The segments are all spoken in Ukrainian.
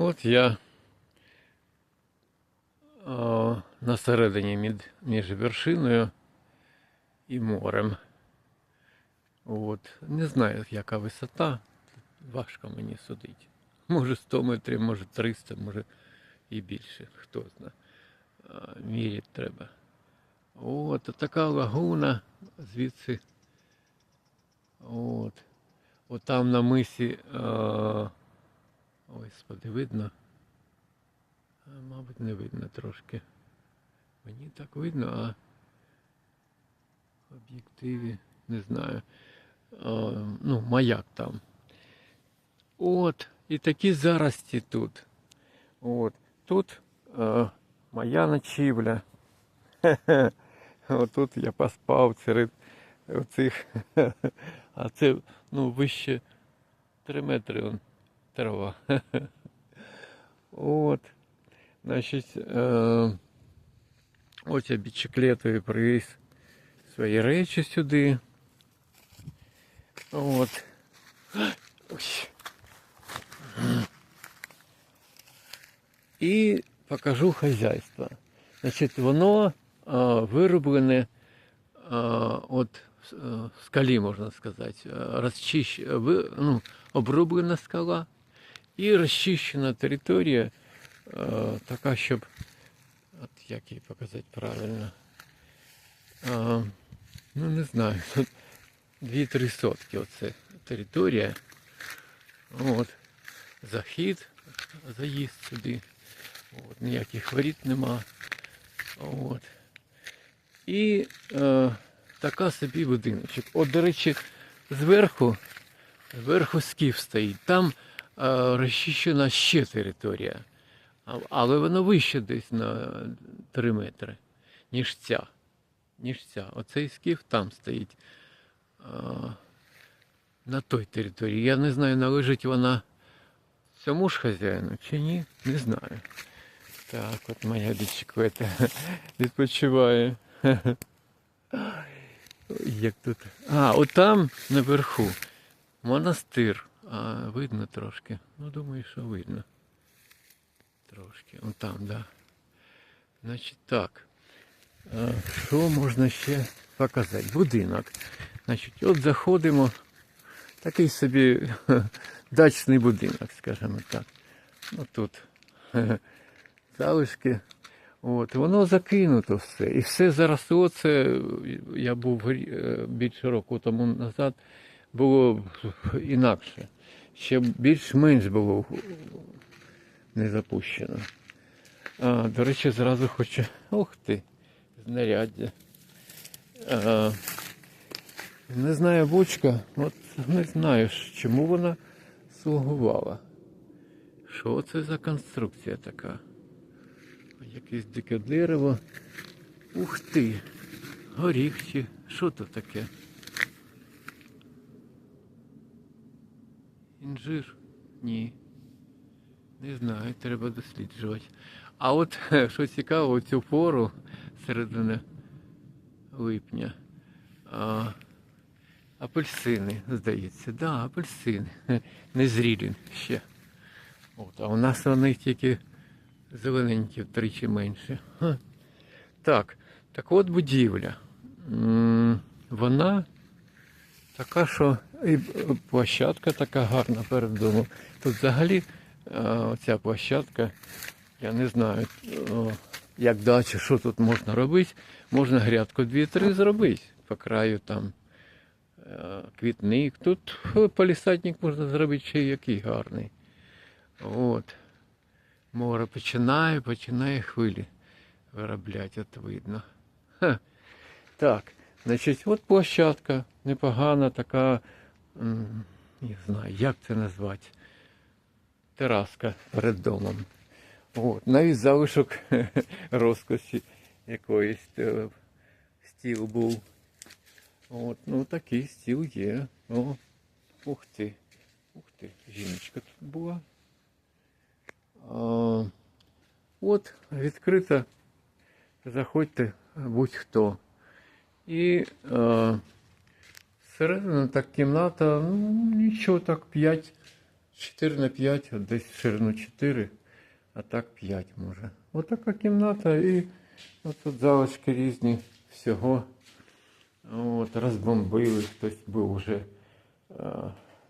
От я а, на середині між вершиною і морем. От. Не знаю, яка висота. Важко мені судити. Може 100 метрів, може 300, може і більше, хто знає. А, Міряти треба. От така лагуна звідси. От. От там на мисі. А, ой, споди, видно. А, мабуть, не видно трошки. Мені так видно, а в об'єктиві не знаю. А, ну, маяк там. От, і такі зарості тут. От. Тут е, моя ночівля. Хе-хе. Отут я поспав серед оцих. А це ну, вище 3 метри трава. От. Значить, е, ось я бічеклетою привіз свої речі сюди. От. Ось. І покажу хазяйство. Значить, воно а, вироблене а, от е, скалі, можна сказати, а, розчищ... ви... ну, оброблена скала І розчищена територія а, така, щоб. От як її показати правильно. А, ну, не знаю, тут 2-3 сотки оце територія. От. Захід, заїзд сюди. От, ніяких воріт нема. От. І е, така собі будиночок. От, до речі, зверху, зверху скіф стоїть. Там е, розчищена ще територія. Але воно вище десь на 3 метри, ніж ця. Ніж ця. Оцей скіф там стоїть. Е, на той території. Я не знаю, належить вона цьому ж хазяїну чи ні, не знаю. Так, от моя бічеклета відпочиває. Як тут. А, от там наверху монастир. А, видно трошки. Ну, думаю, що видно. Трошки. От там, да. Значить так. А, що можна ще показати? Будинок. Значить, от заходимо. Такий собі дачний будинок, скажімо так. Отут залишки. От, воно закинуто все. І все заросло. Це я був е, більше року тому назад, було інакше. Ще більш-менш було не запущено. А, до речі, зразу хочу. Ух ти, знаряддя. А, не знаю, бочка, от не знаю, чому вона слугувала. Що це за конструкція така? Якесь дике дерево. Ух ти! Горіх чи що то таке? Інжир? Ні. Не знаю, треба досліджувати. А от що цікаво, цю пору середини липня. А, апельсини, здається. Да, апельсини. Не зрілі ще. От, а у нас вони тільки зелененькі втричі менше. Ха. Так, так от будівля. Вона така, що і е, площадка така гарна перед домом. Тут взагалі е, оця площадка, я не знаю, як дача, що тут можна робити. Можна грядку 2-3 зробити по краю там е, квітник. Тут палісадник можна зробити ще який гарний. От. Море починає, починає хвилі виробляти, от видно. Ха. Так, значить, от площадка непогана, така, не знаю, як це назвати. Тераска перед домом. От, навіть залишок розкоші якоїсь е, стіл був. От, ну такий стіл є. О, ух ти. Ух ти, жіночка тут була. А, от, відкрита. Заходьте будь-хто. І е, всередину так кімната, ну, нічого так 5 4 на 5, десь ширину 4, а так 5 може. Отака кімната і тут залишки різні всього. От, розбомбили, хтось був вже е,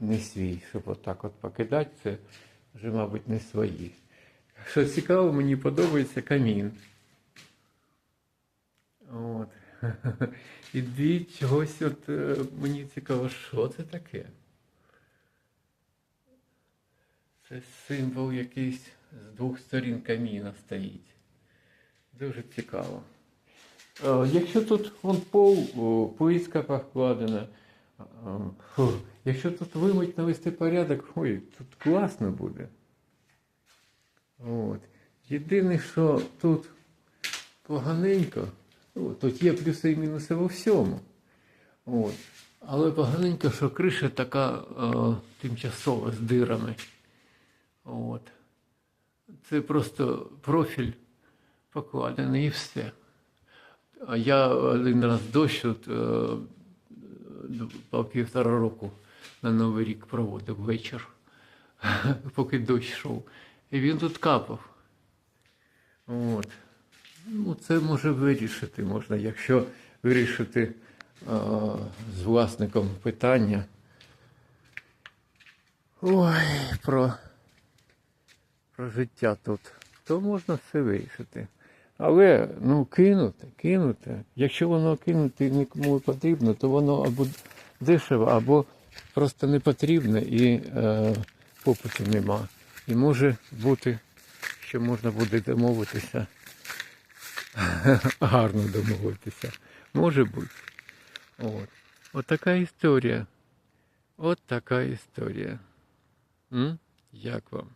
не свій, щоб отак от покидати, це вже, мабуть, не свої. Що цікаво, мені подобається камін. От. І дві чогось, от е, мені цікаво, що це таке. Це символ якийсь з двох сторін каміна стоїть. Дуже цікаво. Е, Якщо тут вон пол, о, плитка покладена, е, якщо тут вимить навести порядок, ой, тут класно буде. От. Єдине, що тут поганенько, ну, тут є плюси і мінуси во всьому. От. Але поганенько, що криша така е, тимчасова з дирами. От. Це просто профіль покладений і все. А я один раз дощ от, е, по півтора року на Новий рік проводив вечір, поки дощ йшов. І він тут капав. От. Ну, це може вирішити можна, якщо вирішити е, з власником питання. Ой, про, про життя тут, то можна все вирішити. Але ну кинути, кинути. Якщо воно кинути нікому не потрібно, то воно або дешево, або просто не потрібне і е, попиту нема. І може бути, що можна буде домовитися. Гарно домовитися. Може бути. От. От така історія. От така історія. М? Як вам?